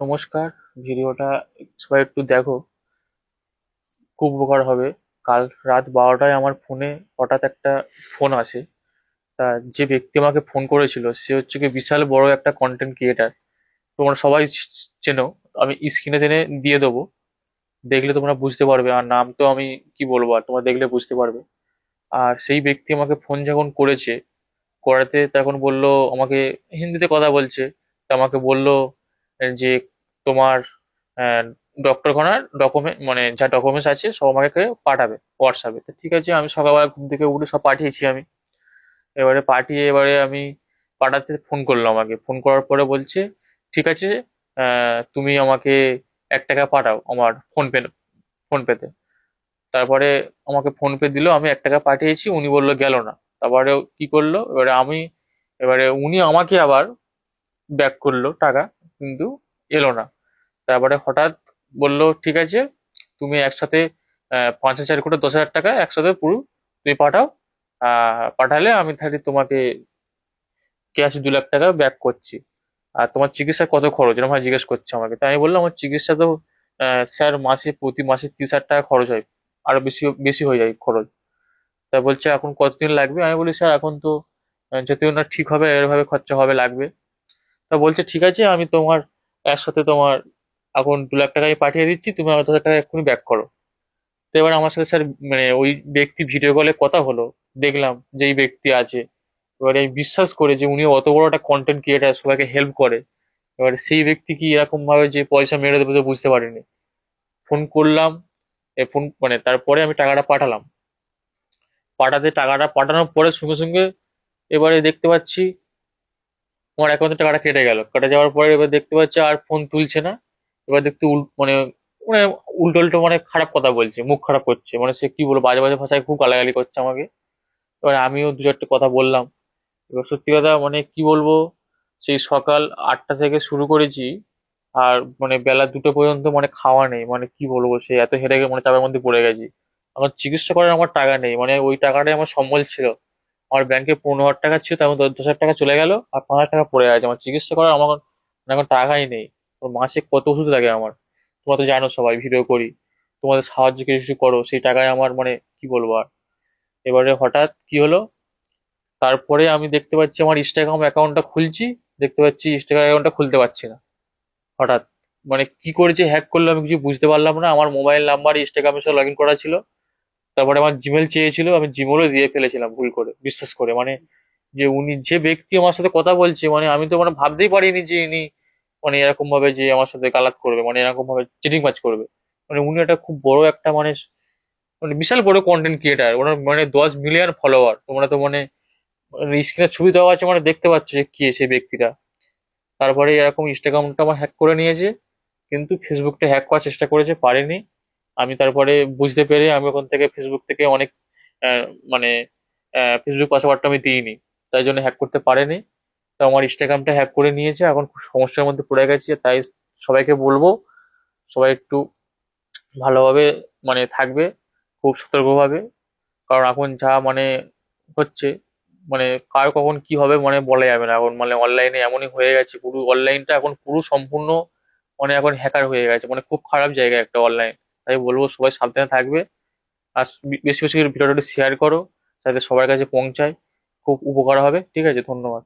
নমস্কার, ভিডিওটা সবাই একটু দেখো। খুব উপকার হবে। কাল রাত বারোটায় আমার ফোনে হঠাৎ একটা ফোন আসে। তা যে ব্যক্তি আমাকে ফোন করেছিল, সে হচ্ছে কি বিশাল বড় একটা কন্টেন্ট ক্রিয়েটার তোমরা সবাই চেনো, আমি স্ক্রিনে টেনে দিয়ে দেবো। দেখলে তোমরা বুঝতে পারবে, আর নাম তো আমি কি বলব, আর তোমরা দেখলে বুঝতে পারবে। আর সেই ব্যক্তি আমাকে ফোন যখন করেছে, করাতে তখন বলল, আমাকে হিন্দিতে কথা বলছে। তা আমাকে বলল যে তোমার ডক্টরখানার ডকুমেন্ট মানে যা ডকুমেন্টস আছে সব আমাকে পাঠাবে হোয়াটসঅ্যাপে ঠিক আছে, আমি সকালবেলা ঘুম থেকে উঠে সব পাঠিয়েছি আমি। এবারে পাঠিয়ে এবারে আমি পাঠাতে ফোন করল আমাকে। ফোন করার পরে বলছে, ঠিক আছে তুমি আমাকে এক টাকা পাঠাও আমার ফোনপে ফোনপেতে তারপরে আমাকে ফোন পে দিলো, আমি এক টাকা পাঠিয়েছি, উনি বলল গেল না। তারপরে কি করল, এবারে আমি এবারে উনি আমাকে আবার ব্যাক করল টাকা। কিন্তু এলো না। তারপরে হঠাৎ বলল, ঠিক আছে, তুমি একসাথে পাঁচ হাজার করে দশ হাজার টাকা একসাথে পুরো তুমি পাঠাও। পাঠালে আমি তাহলে তোমাকে ক্যাশ দু লাখ টাকা ব্যাক করছি। আর তোমার চিকিৎসা কত খরচ? এরকম জিজ্ঞেস করছে আমাকে। তাই আমি বললাম, আমার চিকিৎসা তো স্যার মাসে, প্রতি মাসে তিরিশ হাজার টাকা খরচ হয়। আরও বেশি বেশি হয়ে যায় খরচ। তা বলছে, এখন কতদিন লাগবে? আমি বলি, স্যার, এখন তো যতদিন না ঠিক হবে, এরভাবে খরচা হবে, লাগবে। তা বলছে, ঠিক আছে, আমি তোমার, একসাথে তোমার এখন দু লাখ টাকা পাঠিয়ে দিচ্ছি, তুমি আমার দশ হাজার টাকা এক্ষুনি ব্যাক করো। তো এবার আমার সাথে স্যার মানে ওই ব্যক্তি ভিডিও কলে কথা হলো, দেখলাম যে এই ব্যক্তি আছে। এবারে আমি বিশ্বাস করে যে উনি অত বড় একটা কন্টেন্ট ক্রিয়েটার সবাইকে হেল্প করে। এবারে সেই ব্যক্তি কি এরকম ভাবে যে পয়সা মেরে দেবে তো বুঝতে পারিনি। ফোন করলাম, এ ফোন মানে তারপরে আমি টাকাটা পাঠালাম। পাঠাতে টাকাটা পাঠানোর পরে সঙ্গে সঙ্গে এবারে দেখতে পাচ্ছি আমার অ্যাকাউন্টে টাকাটা কেটে গেল। কেটে যাওয়ার পরে এবার দেখতে পাচ্ছি আর ফোন তুলছে না। এবার দেখতে উল মানে মানে উল্টো উল্টো মানে খারাপ কথা বলছে, মুখ খারাপ করছে। মানে সে কি বলব, বাজে বাজে ভাষায় খুব গালাগালি করছে আমাকে। এবার আমিও দু চারটে কথা বললাম। এবার সত্যি কথা মানে কি বলব, সেই সকাল আটটা থেকে শুরু করেছি। আর মানে বেলা দুটো পর্যন্ত মানে খাওয়া নেই। মানে কি বলব, সে এত হেরে গেলে মানে চাপের মধ্যে পড়ে গেছি। আমার চিকিৎসা করার আমার টাকা নেই। মানে ওই টাকাটাই আমার সম্বল ছিল। আমার ব্যাংকে পনেরো হাজার টাকা ছিল তার দশ হাজার টাকা চলে গেল, আর পাঁচ হাজার টাকা পড়ে আছে আমার চিকিৎসা করার আমার মানে এখন টাকাই নেই। মাসে কত ওষুধ লাগে আমার? তোমরা তো জানো সবাই, ভিডিও করি। তোমাদের সাহায্য কিছু করো, সেই টাকায় আমার মানে কি বলব আর? এবারে হঠাৎ কি হলো? তারপরে আমি দেখতে পাচ্ছি আমার ইনস্টাগ্রাম অ্যাকাউন্টটা খুলছি, দেখতে পাচ্ছি ইনস্টাগ্রাম অ্যাকাউন্টটা খুলতে পারছি না। হঠাৎ। মানে কি করেছে হ্যাক করল আমি কিছু বুঝতে পারলাম না। আমার মোবাইল নাম্বার ইনস্টাগ্রামে সব লগ ইন করা ছিল। তারপরে আমার জিমেল চেয়েছিল, আমি জিমেলও দিয়ে ফেলেছিলাম ভুল করে, বিশ্বাস করে। মানে যে উনি, যে ব্যক্তি আমার সাথে কথা বলছে মানে আমি তো মানে ভাবতেই পারিনি যে ইনি মানে এরকম ভাবে যে আমার সাথে গালাত করবে মানে এরকম ভাবে চিটিং বাজ করবে। মানে উনি একটা খুব বড় একটা মানে মানে বিশাল বড় কন্টেন্ট ক্রিয়েটার ওনার মানে দশ মিলিয়ন ফলোয়ার তোমরা তো মানে স্ক্রিনে ছবি দেওয়া আছে মানে দেখতে পাচ্ছ যে কে সেই ব্যক্তিটা। তারপরে এরকম ইনস্টাগ্রামটা আমার হ্যাক করে নিয়েছে, কিন্তু ফেসবুকটা হ্যাক করার চেষ্টা করেছে, পারেনি। আমি তারপরে বুঝতে পেরে আমি ওখান থেকে ফেসবুক থেকে অনেক মানে ফেসবুক পাসওয়ার্ডটা আমি দিইনি। তাই জন্য হ্যাক করতে পারেনি। তো আমার ইনস্টাগ্রামটা হ্যাক করে নিয়েছে। এখন খুব সমস্যার মধ্যে পড়ে গেছে। তাই সবাইকে বলব, সবাই একটু ভালোভাবে মানে থাকবে, খুব সতর্কভাবে। কারণ এখন যা মানে হচ্ছে মানে কার কখন কি হবে মানে বলা যাবে না। এখন মানে অনলাইনে এমনই হয়ে গেছে। পুরো অনলাইনটা এখন পুরো সম্পূর্ণ মানে এখন হ্যাকার হয়ে গেছে। মানে খুব খারাপ জায়গা একটা অনলাইন তাই বলব সবাই সাবধানে থাকবে। আর বেশি বেশি করে ভিডিওটা শেয়ার করো, যাতে সবার কাছে পৌঁছায়। খুব উপকার হবে। ঠিক আছে, ধন্যবাদ।